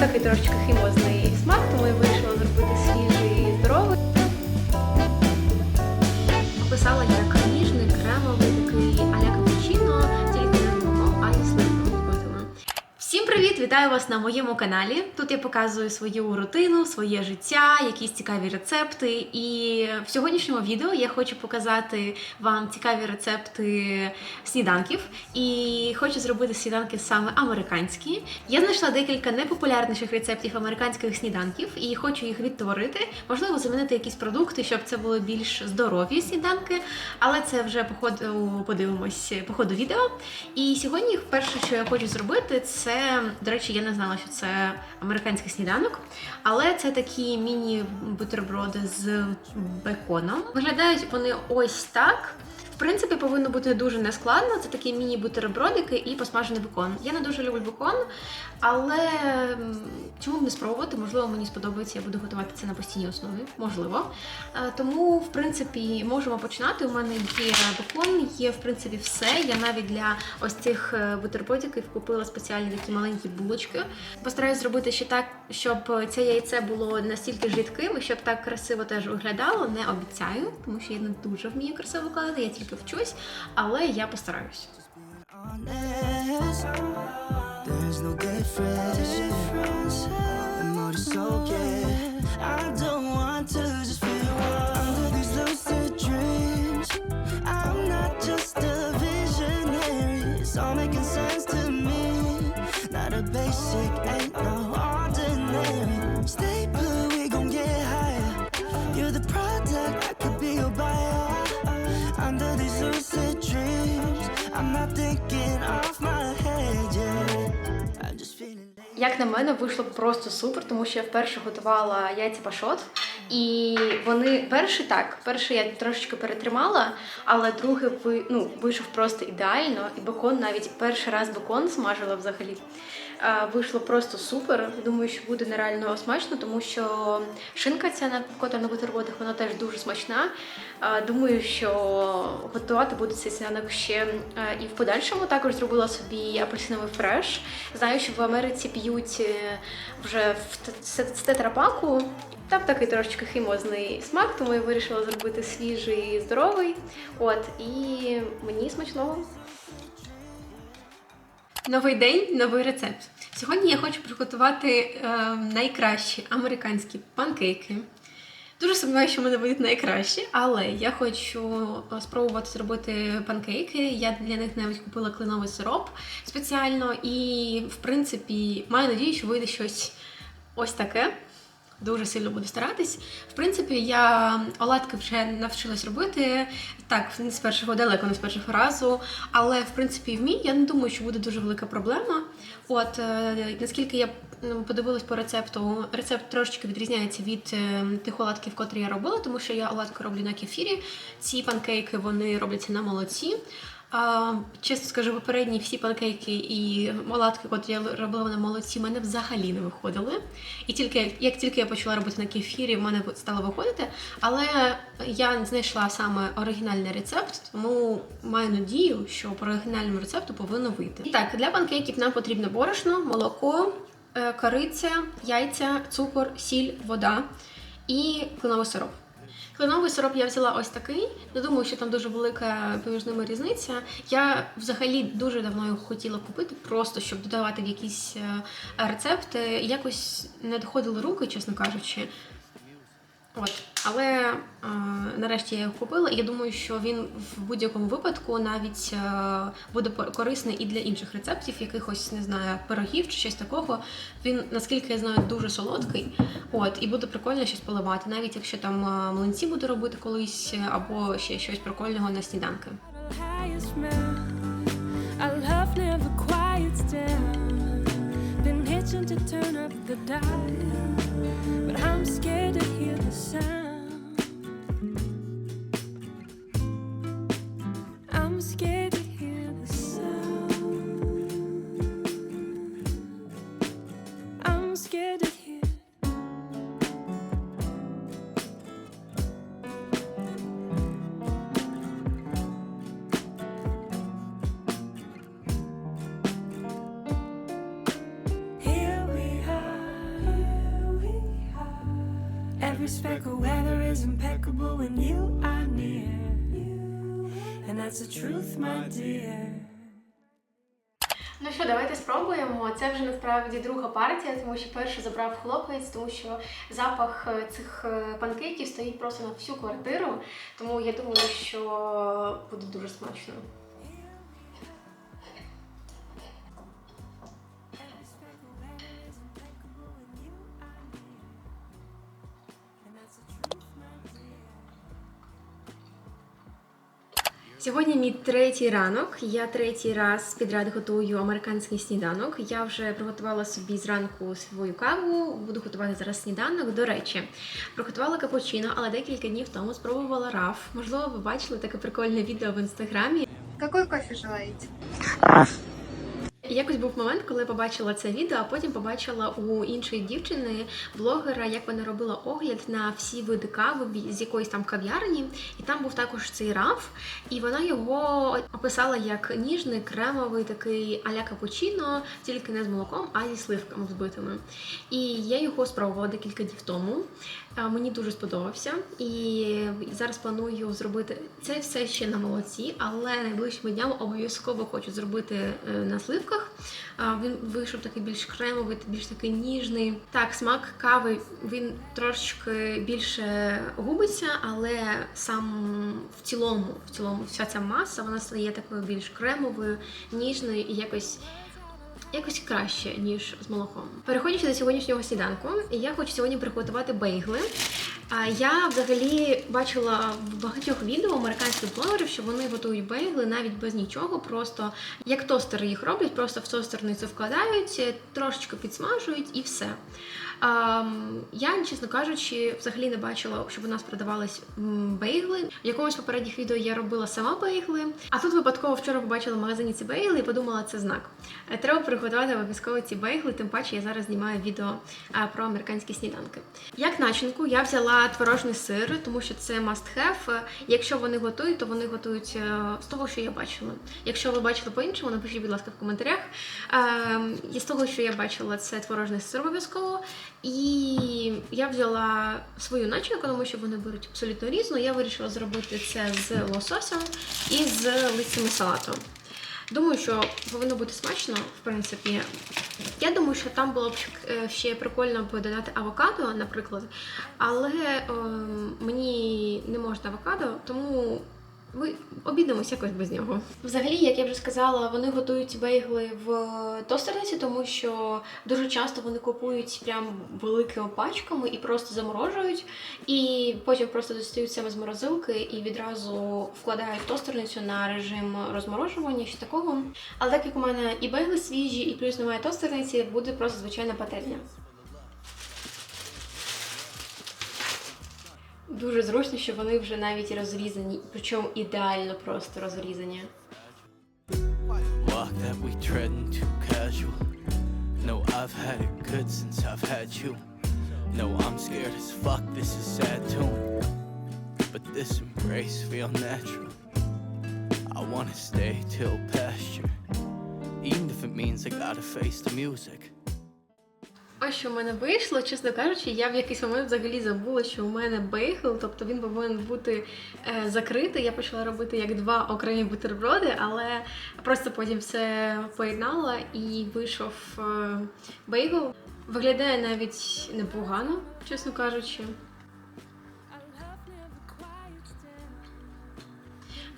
такий трошечки хімозний смак, тому я вирішила зробити свіжий і здоровий. Описала як Вітаю вас на моєму каналі. Тут я показую свою рутину, своє життя, якісь цікаві рецепти. І в сьогоднішньому відео я хочу показати вам цікаві рецепти сніданків. І хочу зробити сніданки саме американські. Я знайшла декілька непопулярніших рецептів американських сніданків і хочу їх відтворити. Можливо, замінити якісь продукти, щоб це були більш здорові сніданки. Але це вже по ходу подивимось по ходу відео. І сьогодні перше, що я хочу зробити, це, до речі, я не знала, що це американський сніданок, але це такі міні-бутерброди з беконом. Виглядають вони ось так. В принципі, повинно бути дуже нескладно. Це такі міні-бутербродики і посмажений бекон. Я не дуже люблю бекон, але чому б не спробувати? Можливо, мені сподобається, я буду готувати це на постійній основі. Можливо. Е, Тому, в принципі, можемо починати. У мене є бекон, є в принципі все. Я навіть для ось цих е, бутербродиків купила спеціальні такі маленькі булочки. Постараюсь зробити ще так, щоб це яйце було настільки жидким, і щоб так красиво теж виглядало. Не обіцяю, тому що я не дуже вмію красиво викладати, я тільки вчусь, але я постараюсь. honest. There's no Як на мене, вийшло просто супер, тому що я вперше готувала яйця пашот. І вони перший так, перший я трошечки перетримала, але другий ви- ну, вийшов просто ідеально. І бекон навіть перший раз бекон смажила взагалі. Вийшло просто супер. Думаю, що буде нереально смачно, тому що шинка ця на котра на бутербродах, вона теж дуже смачна. Думаю, що готувати буду цей сніданок ще і в подальшому. Також зробила собі апельсиновий фреш. Знаю, що в Америці п'ють е, вже в тетрапаку. Там такий трошечки хімозний смак, тому я вирішила зробити свіжий і здоровий. От, і мені смачного. Новий день, новий рецепт. Сьогодні я хочу приготувати е, найкращі американські панкейки. Дуже сумніваюся, що в мене будуть найкращі, але я хочу е, спробувати зробити панкейки. Я для них навіть купила кленовий сироп спеціально, і в принципі маю надію, що вийде щось ось таке. Дуже сильно буду старатись. В принципі, я оладки вже навчилась робити. Так, не з першого далеко, не з першого разу. Але в принципі вмію. Я не думаю, що буде дуже велика проблема. От е, наскільки я подивилась по рецепту, рецепт трошечки відрізняється від е, тих оладків, котрі я робила, тому що я оладки роблю на кефірі. Ці панкейки вони робляться на молоці. А, чесно скажу, попередні всі панкейки і оладки, котрі я робила на молоці, в мене взагалі не виходили. І тільки як тільки я почала робити на кефірі, в мене стало виходити. Але я знайшла саме оригінальний рецепт, тому маю надію, що по оригінальному рецепту повинно вийти. І так, для панкейків нам потрібно борошно, молоко, е, кориця, яйця, цукор, сіль, вода і кленовий сироп. Кленовий сироп я взяла ось такий. Не думаю, що там дуже велика поміж ними різниця. Я взагалі дуже давно його хотіла купити, просто щоб додавати в якісь е, рецепти. Якось не доходили руки, чесно кажучи. От, але е, нарешті я його купила, і я думаю, що він в будь-якому випадку навіть е, буде корисний і для інших рецептів, якихось не знаю, пирогів чи щось такого. Він, наскільки я знаю, дуже солодкий. От, і буде прикольно щось поливати, навіть якщо там е, млинці буду робити колись, е, або ще щось прикольного на сніданки. to turn up the dial, but I'm scared to sound. Every speck weather is impeccable when you are near. And that's the truth, my dear. Ну що, давайте спробуємо. Це вже насправді друга партія, тому що першу забрав хлопець, тому що запах е, цих е, панкейків стоїть просто на всю квартиру. Тому я думаю, що буде дуже смачно. Сьогодні мій третій ранок. Я третій раз підряд готую американський сніданок. Я вже приготувала собі зранку свою каву. Буду готувати зараз сніданок. До речі, приготувала капучино, але декілька днів тому спробувала раф. Можливо, ви бачили таке прикольне відео в інстаграмі. Какой кофе желаете? Якось був момент, коли я побачила це відео, а потім побачила у іншої дівчини, блогера, як вона робила огляд на всі види кави з якоїсь там кав'ярні, і там був також цей раф, і вона його описала як ніжний, кремовий такий аля капучино, тільки не з молоком, а зі сливками взбитими. І я його спробувала декілька днів тому. Мені дуже сподобався, і зараз планую зробити це все ще на молоці, але найближчими днями обов'язково хочу зробити е, на сливках. А, Він вийшов такий більш кремовий, більш такий ніжний. Так, смак кави він трошечки більше губиться, але сам в цілому, в цілому, вся ця маса вона стає такою більш кремовою, ніжною і якось якось краще, ніж з молоком. Переходячи до сьогоднішнього сніданку, я хочу сьогодні приготувати бейгли. Я взагалі бачила в багатьох відео американських блогерів, що вони готують бейгли навіть без нічого, просто як тостери їх роблять, просто в тостерницю вкладають, трошечки підсмажують і все. Я, чесно кажучи, взагалі не бачила, щоб у нас продавались бейгли. В якомусь попередніх відео я робила сама бейгли, а тут випадково вчора побачила в магазині ці бейгли і подумала, це знак. Е, Треба приготувати обов'язково ці бейгли, тим паче я зараз знімаю відео про американські сніданки. Як начинку я взяла творожний сир, тому що це must have. Е, Якщо вони готують, то вони готують е, з того, що я бачила. Якщо ви бачили по-іншому, напишіть, будь ласка, в коментарях. Е, І з того, що я бачила, це творожний сир обов'язково. І я взяла свою начинку, тому що вони беруть абсолютно різну. Я вирішила зробити це з лососем і з листями салату. Думаю, що повинно бути смачно, в принципі. Я думаю, що там було б е, ще прикольно б додати авокадо, наприклад, але е, мені не можна авокадо, тому ми обійдемося якось без нього. Взагалі, як я вже сказала, вони готують бейгли в тостерниці, тому що дуже часто вони купують прям великими пачками і просто заморожують, і потім просто достають себе з морозилки і відразу вкладають тостерницю на режим розморожування, що такого. Але так як у мене і бейгли свіжі, і плюс немає тостерниці, буде просто звичайна пательня. Дуже зручно, що вони вже навіть розрізані, причому ідеально просто розрізані. Walk that we treading too casual. No, I've had it good since I've had you. No, I'm scared as fuck, this is sad too. But this embrace feel natural. I wanna stay till pasture. Even if it means I gotta face the music. Ось що в мене вийшло, чесно кажучи, я в якийсь момент взагалі забула, що у мене бейгл, тобто він повинен бути е, закритий. Я почала робити як два окремі бутерброди, але просто потім все поєднала і вийшов е, бейгл. Виглядає навіть непогано, чесно кажучи.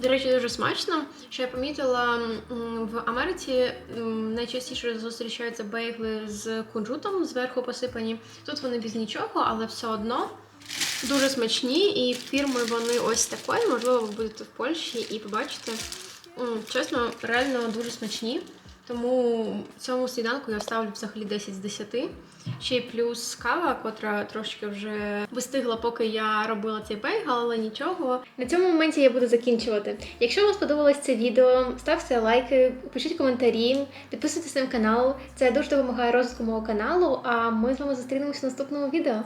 До речі, дуже смачно. Що я помітила в Америці найчастіше зустрічаються бейгли з кунжутом зверху посипані. Тут вони без нічого, але все одно дуже смачні. І фірми вони ось такої. Можливо, ви будете в Польщі і побачите. Чесно, реально дуже смачні. Тому цьому сніданку я ставлю взагалі 10 з 10. Ще й плюс кава, котра трошки вже вистигла, поки я робила цей бейгл, але нічого. На цьому моменті я буду закінчувати. Якщо вам сподобалось це відео, ставте лайки, пишіть коментарі, підписуйтесь на канал. Це дуже допомагає розвитку мого каналу. А ми з вами зустрінемося в наступному відео.